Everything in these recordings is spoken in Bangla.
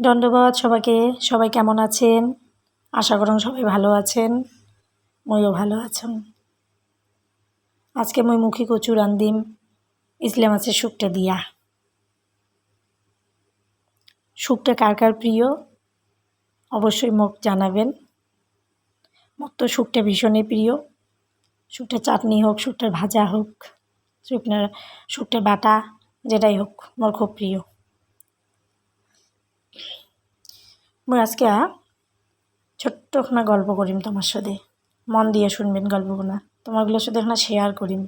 দণ্ডবাদ সবাইকে। সবাই কেমন আছেন? আশা করুন সবাই ভালো আছেন। মইও ভালো আছেন। আজকে মই মুখী কচু রান্দিম। ইসলাম আছে শুকটা দিয়া। শুকটা কার কার প্রিয়? অবশ্যই মুখ জানাবেন। মুখ তো শুকটা ভীষণই প্রিয়। শুকটা চাটনি হোক শুকটার ভাজা হোক শুকনার শুকটা বাটা, যেটাই হোক, মোর খুব প্রিয়। মই আজকে ছোট্ট একটা গল্প করিম তোমার সাথে মন দিয়ে শুনবেন গল্পগুলো। তোমারগুলোর সাথে এখানে শেয়ার করিম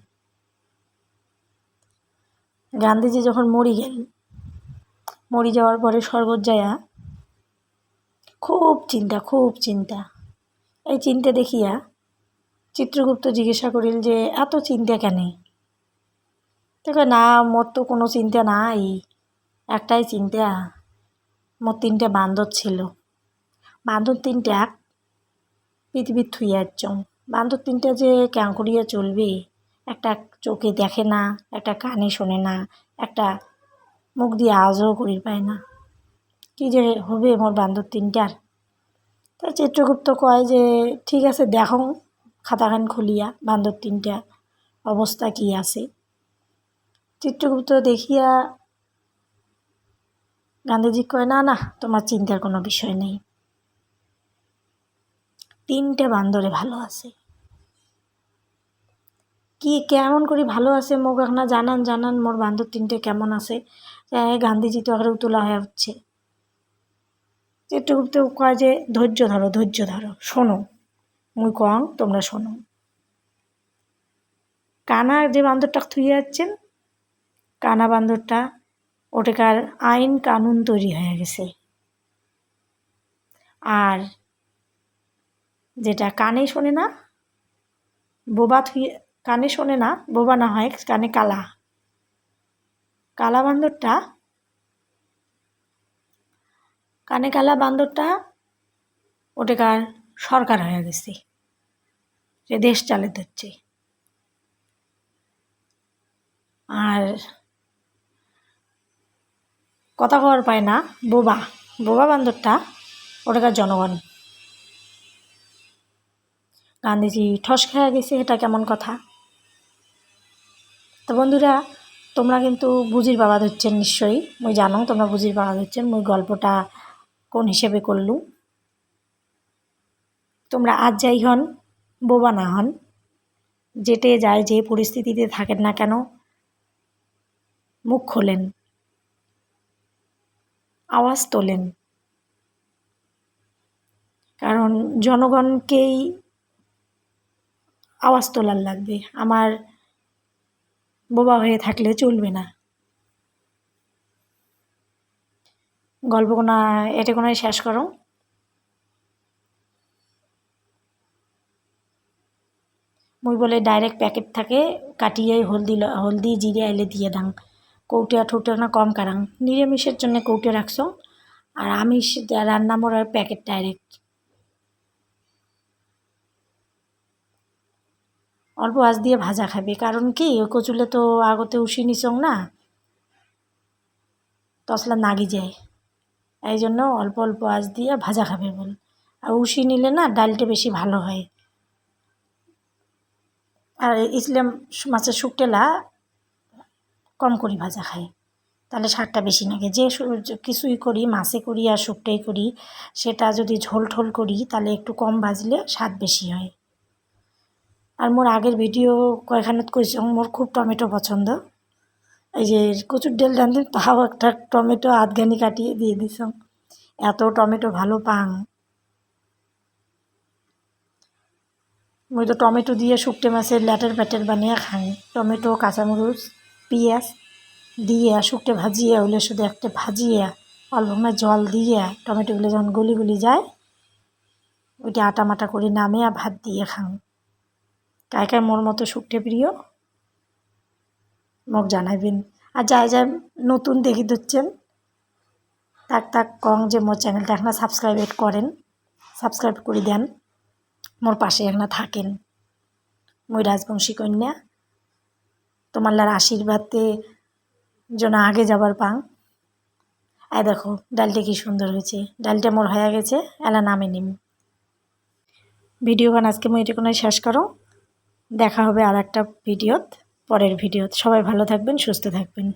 গান্ধীজি যখন মরি গেল মরি যাওয়ার পরে স্বর্গত যায়া খুব চিন্তা খুব চিন্তা। এই চিন্তা দেখিয়া চিত্রগুপ্ত জিজ্ঞাসা করিল যে, এত চিন্তা কেন? দেখো না, মোর তো কোনো চিন্তা নাই। একটাই চিন্তা। মোর তিনটে বান্দর ছিল। বান্দর তিনটা পৃথিবীর থুইয়া একজন। বান্দর তিনটা যে ক্যাঁ করিয়া চলবে, একটা চোখে দেখে না, একটা কানে শোনে না, একটা মুখ দিয়ে আওয়াজও করি পায় না। কী যে হবে মোর বান্দর তিনটার? তা চিত্রগুপ্ত কয় যে, ঠিক আছে, দেখো, খাতাখান খুলিয়া বান্দর তিনটা অবস্থা কী আছে? চিত্রগুপ্ত দেখিয়া গান্ধীজি কয়, না না, তোমার চিন্তার কোনো বিষয় নেই। তিনটে বান্দরে ভালো আছে। কি কেমন করি ভালো আছে মোক এখন জানান জানান মোর বান্দর তিনটে কেমন আছে। গান্ধীজি তো আগে তোলা হয়ে উঠছে। হচ্ছে চিত্রগুপ্ত কয় যে, ধৈর্য ধরো ধৈর্য ধরো, শোনো। মুই কং, তোমরা শোনো। কানা যে বান্দরটা থুয়ে যাচ্ছেন কানা বান্দরটা ওটাকার আইন কানুন তৈরি হয়ে গেছে। আর যেটা কানে শোনে না, বোবা থুয়ে কানে শোনে না, বোবা না হয়, কানে কালা। কালা বান্দরটা, কানে কালা বান্দরটা ওটাকার সরকার হয়ে গেছে সে দেশ চালাতে হচ্ছে। আর কথা কওয়ার পায় না। বোবা বোবা বান্দরটা ওটাকার জনগণ। গান্ধীজি ঠস খেয়ে গেছে, এটা কেমন কথা? তো বন্ধুরা, তোমরা কিন্তু বুঝির বাবা ধরছেন নিশ্চয়ই। মুই জানো তোমরা বুঝির বাবা ধরছেন, মুই গল্পটা কোন হিসেবে করলু? তোমরা আজ যাই হন, বোবা না হন, যেটে যায় যে পরিস্থিতিতে থাকেন না কেন, মুখ খোলেন। আওয়াজ তোলেন। কারণ জনগণকেই আওয়াজ তোলার লাগবে। আমার বোবা হয়ে থাকলে চলবে না। গল্প কোনা এটা কোনো শেষ করো। মুই বলে ডাইরেক্ট প্যাকেট থাকে, কাটিয়ে হলদি হলদি, জিরে আইলে দিয়ে দাং। কৌটিয়া না কম কারাং। নিরামিষের জন্য কৌটে রাখছো। আর আমিষ রান্না মোড়ার প্যাকেট ডাইরেক্ট অল্প আঁচ দিয়ে ভাজা খাবে। কারণ কি? কচুলে তো আগতে উষি নিচং না? তসলা নাগি যায়। এই জন্য অল্প অল্প আঁচ দিয়ে ভাজা খাবে বল। আর উষি নিলে না ডালটা বেশি ভালো হয়। আর ইসলাম মাছের শুকটেলা কম করি ভাজা খাই। তাহলে স্বাদটা বেশি লাগে। যে কিছুই করি, মাছে করি আর শুকটাই করি, সেটা যদি ঝোল ঠোল করি, তাহলে একটু কম ভাজলে স্বাদ বেশি হয়। আর মোর আগের ভিডিও কয়খানত কইস মোর খুব টমেটো পছন্দ। এই যে কচুর ডেল রান্ধি তাও একটা টমেটো আধগানি কাটিয়ে দিয়ে দিস এত টমেটো ভালো পাং। মুই তো টমেটো দিয়ে শুকটে মাছের ল্যাটের প্যাটের বানিয়ে খাই। টমেটো, কাঁচামরিচ পেঁয়াজ দিয়ে শুকটে ভাজিয়ে, ওগুলো শুধু একটা ভাজিয়ে, অল্প জল দিয়ে টমেটোগুলো যখন গলি গলি যায়, ওইটা আটা মাটা করে নামে আর ভাত দিয়ে খাং কায় কায় মোর মতো শুকটে প্রিয়, মোক জানাবেন আর যাই যাই নতুন দেখি দিচ্ছেন তাক তাক কং যে মোর চ্যানেলটা এখন সাবস্ক্রাইব করেন, সাবস্ক্রাইব করে দেন, মোর পাশে এখন থাকেন। মই রাজবংশী কন্যা। তোমার আশীর্বাদে যেন আগে যাবার পাং। আয় দেখো, ডালটা কি সুন্দর হয়েছে। ডালটা মোর হয়ে গেছে, এলা নামে নিম। ভিডিও গান আজকে মই এটুকুনাই শেষ করো। দেখা হবে আর একটা ভিডিওত, পরের ভিডিওত। সবাই ভালো থাকবেন, সুস্থ থাকবেন।